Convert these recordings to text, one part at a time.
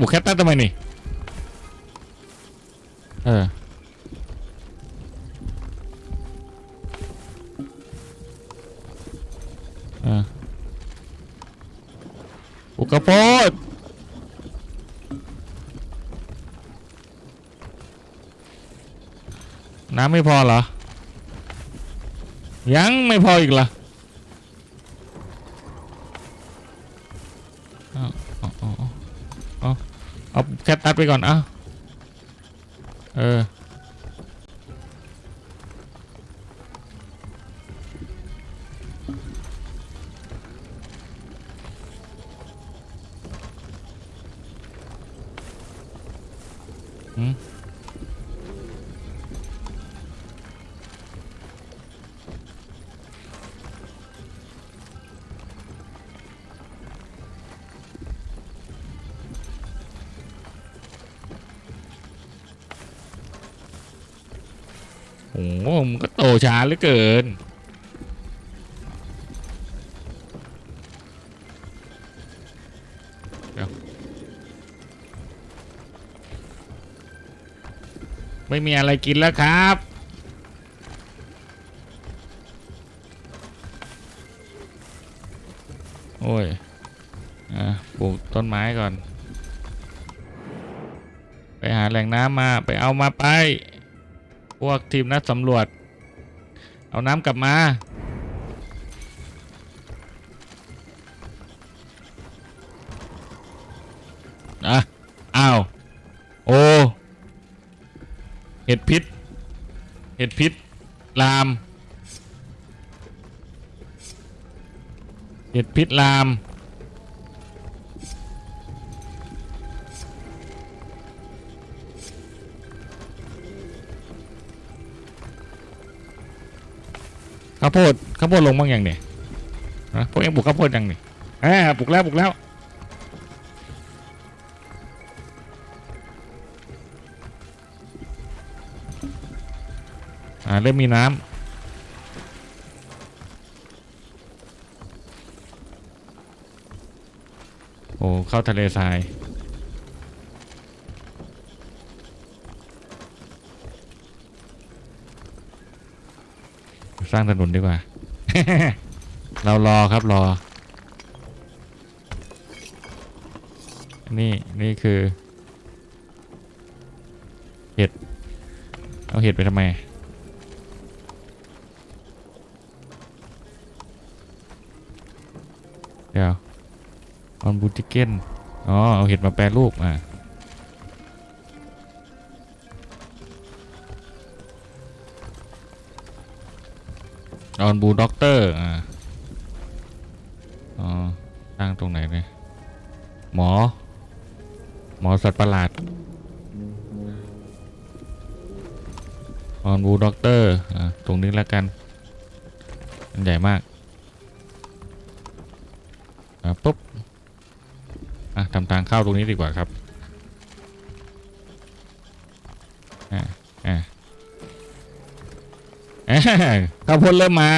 บุกแคตตัสทำไมนี่ เออ เออปลูกข้าโพดน้ำไม่พอเหรอ ยังไม่พออีกเหรอ แคปตัดไปก่อน เอาเออหืม มันก็โตช้าเหลือเกิน ไม่มีอะไรกินแล้วครับโอ้ย อะปลูกต้นไม้ก่อน ไปหาแหล่งน้ำมา ไปเอามาไป วกทีมนักสำรวจ เอาน้ำกลับมา อะ อ้าว โอ้เห็ดพิษ เห็ดพิษ ลาม เห็ดพิษลาม ข้าวโพดข้าวโพดลงบ้างยังเนี่ยนะพวกเองปลูกข้าวโพดยังเนี่ยอ่าปลูกแล้วปลูกแล้วอ่าเริ่มมีน้ำโอ้เข้าทะเลทราย ร้างถนนดีกว่า เรารอครับรอ นี่นี่คือ เห็ด เอาเห็ดไปทำไม เดี๋ยวออนบูติเกนอ๋อ เอาเห็ดมาแปรรูปอะ ออนบูด็อกเตอร์อ่าอ๋อตั้งตรงไหนเนี่ยหมอ หมอสัตว์ประหลาดออนบูด็อกเตอร์อ่าตรงนี้แล้วกันมันใหญ่มากอะปุ๊บอะทำทางเข้าตรงนี้ดีกว่าครับ ข้าวโพดเริ่มมา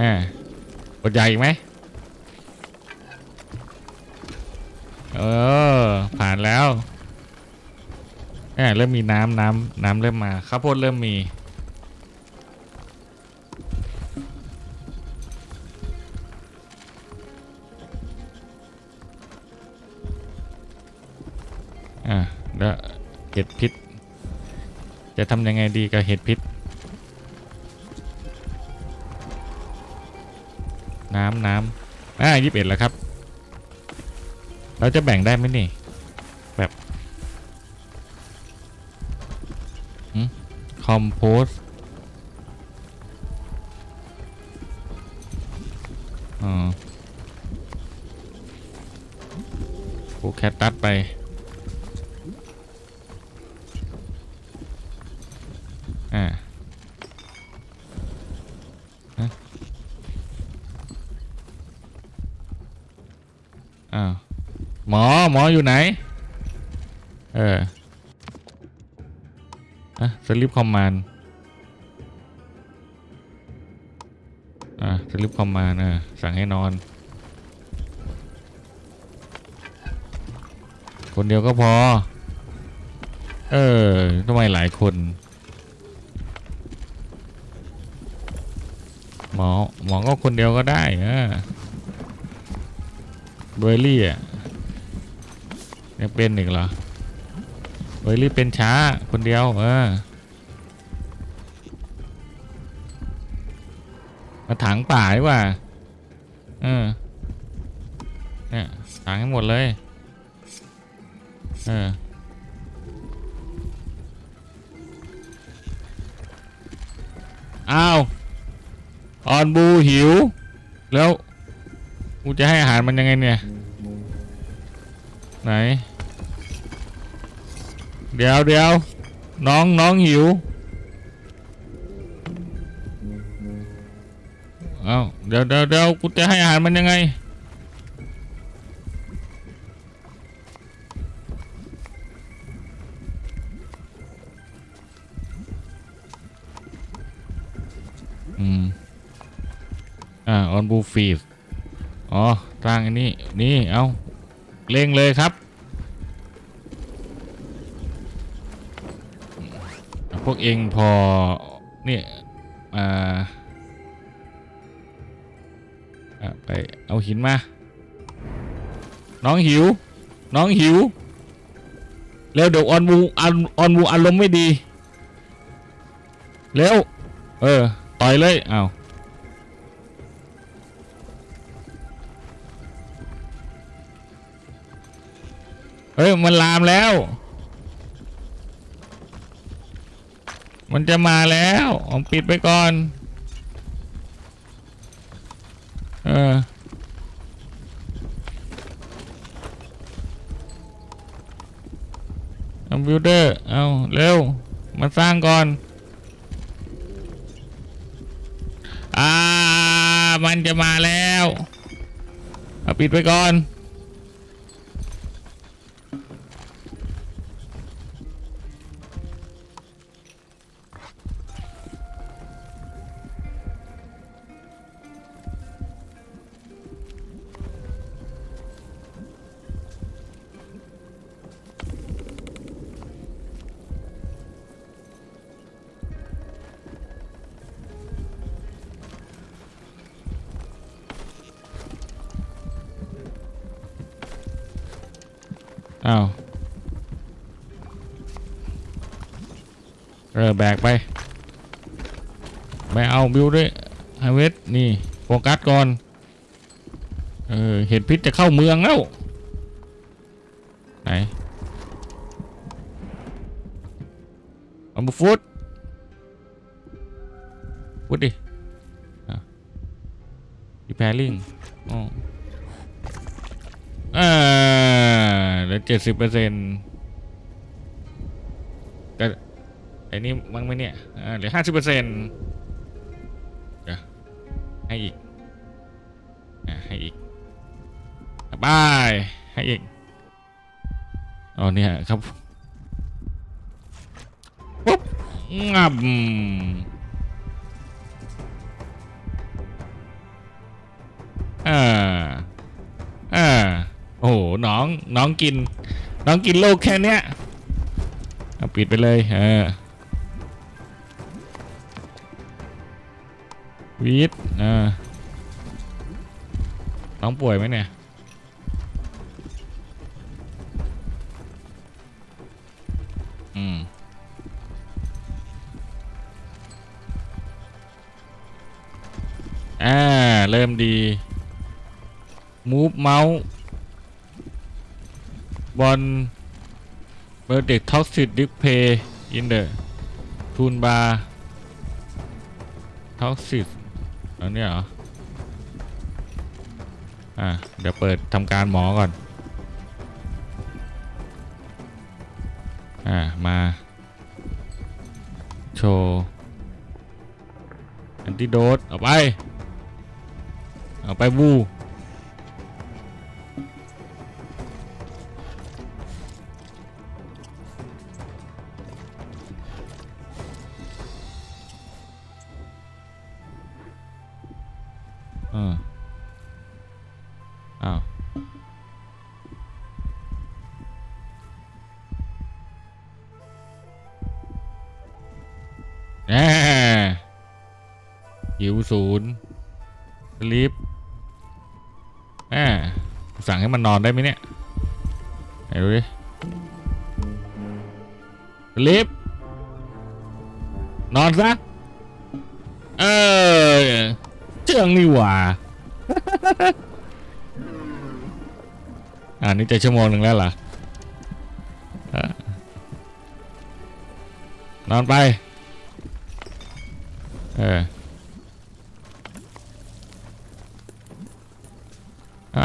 อะกดใหญ่อีกไหมเออ ผ่านแล้วอะเริ่มมีน้ำน้ำน้ำเริ่มมาข้าวโพดเริ่มมีอะ แล้วเห็ดพิษ จะทำยังไงดีกับเห็ดพิษ น้ำน้ำอ่ายี่สิบเอ็ดแล้วครับ เราจะแบ่งได้ไหมนี่ แบบคอมโพสอ๋อปลูกแคตตัสไป อ่าฮะอ้าว หมออยู่ไหน เอออะสลิปคอมมานด์อะสลิปคอมมานด์อะสั่งให้นอน คนเดียวก็พอ เออทำไมหลายคน หมอหมอก็คนเดียวก็ได้เออเบอร์รี่อะ ยังเป็นอีกเหรอเบอร์รี่เป็นช้าคนเดียวเออมาถังป่าดีกว่าเออเนี่ยถังให้หมดเลยเอออ้าวออนบูหิว แล้วกูจะให้อาหารมันยังไงเนี่ย ไหน เดี๋ยวเดี๋ยวน้องน้องหิวเอาเดี๋ยวเดี๋ยวเดี๋ยวกูจะให้อาหารมันยังไง อืม อ่าออนบูฟีดอ๋อตั้งอันนี้ นี่ เอา เร่งเลยครับ พวกเองพอเนี่ยอ่าไปเอาหินมา น้องหิว น้องหิว แล้วเดี๋ยวออนมูอันออนมูอารมณ์ไม่ดีเร็วเออ ต่อยเลยอ้าว ฮ้ยมันลามแล้ว มันจะมาแล้วเอาปิดไปก่อน เออคอมพิวเตอร์ เอาเร็วมาสร้างก่อน อ่า มันจะมาแล้ว เอาปิดไปก่อน อ้าวเออแบกไปไม่เอาบิวด้วยไฮเวสนี่โฟกัสก่อนเออเห็นพิษจะเข้าเมืองแล้วไหนเอามาฟุตฟุตดิดีแพลิงอ๋อ ลือเจ็ดสิบเปอร์เซ็นต์ก็ไอ้นี่มั้งไหมเนี่ยอ่าเหลือห้าสิบเปอร์เซ็นต์ให้อีกอ่าให้อีกบายให้อีกอ๋อเนี่ยครับปุ๊บงับอ่าอ่าโอ้โหน้องน้องกิน น้องกินโลกแค่เนี้ยเอาปิดไปเลยเออวีดอ่าน้องป่วยไหมเนี่ยอืมอ่า เริ่มดีมูฟเมาส์ บอลเบอร์เด็กท็อกซิตดิสเพย์อินเดอร์ทูนบาร์ท็อกซิตอันนี้เหรอ อะ เดี๋ยวเปิดทำการหมอก่อน อ่ามา โชว์แอนติโดดเอาไป เอาไปวู หมหิวศูนย์สลิปแหมสั่งให้มันนอนได้ไหมเนี่ยไหนดูดิสลิปนอนซะ เออเจืองนี่หว่าอ่านี่จะชั่วโมงหนึ่งแล้วเหรออนอนไป เออ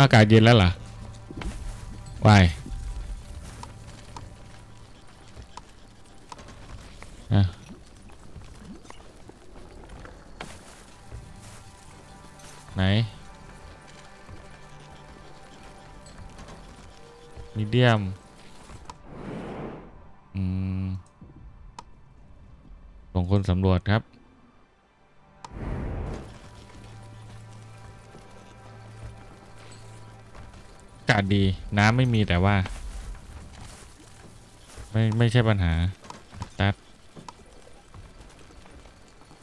อากาศเย็นแล้วเหรอวายอะไหนมีเดียมอืมส่งคนสำรวจครับ ดีน้ำไม่มีแต่ว่า ไม่ไม่ใช่ปัญหาตัด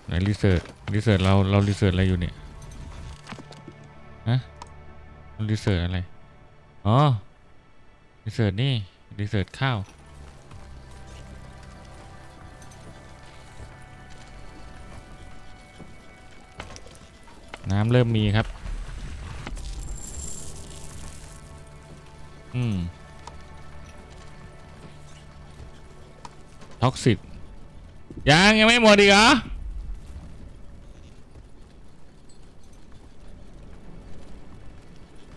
ไหนรีเสิร์ชรีเสิร์ชเราเรารีเสิร์ชอะไรอยู่เนี่ยฮะรีเสิร์ชอะไรอ๋อรีเสิร์ชนี่รีเสิร์ชข้าวน้ำเริ่มมีครับ อืมท็อกซิตยังยังไม่หมดอีกเหรอ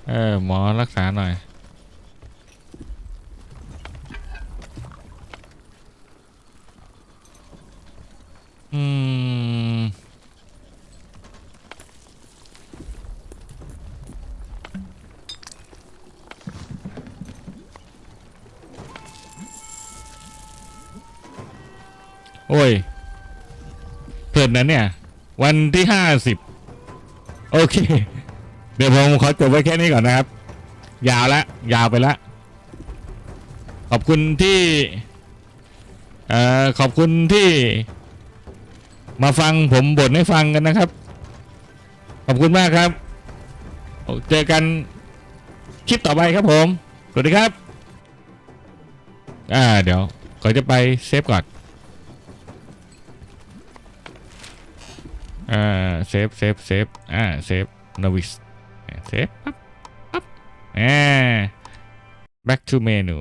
เออหมอรักษาหน่อย โอ้ยเกิดนั้นเนี่ย วันที่ห้าสิบโอเค เดี๋ยวผมขอจบไว้แค่นี้ก่อนนะครับ ยาวละยาวไปละ ขอบคุณที่เอ่อขอบคุณที่ มาฟังผมบ่นให้ฟังกันนะครับ ขอบคุณมากครับ เจอกันคลิปต่อไปครับผม สวัสดีครับ อ่า เดี๋ยวขอจะไปเซฟก่อน อ่าเซฟเซฟเซฟอ่าเซฟนวิสเซฟปั๊บปั๊บอ่า back to menu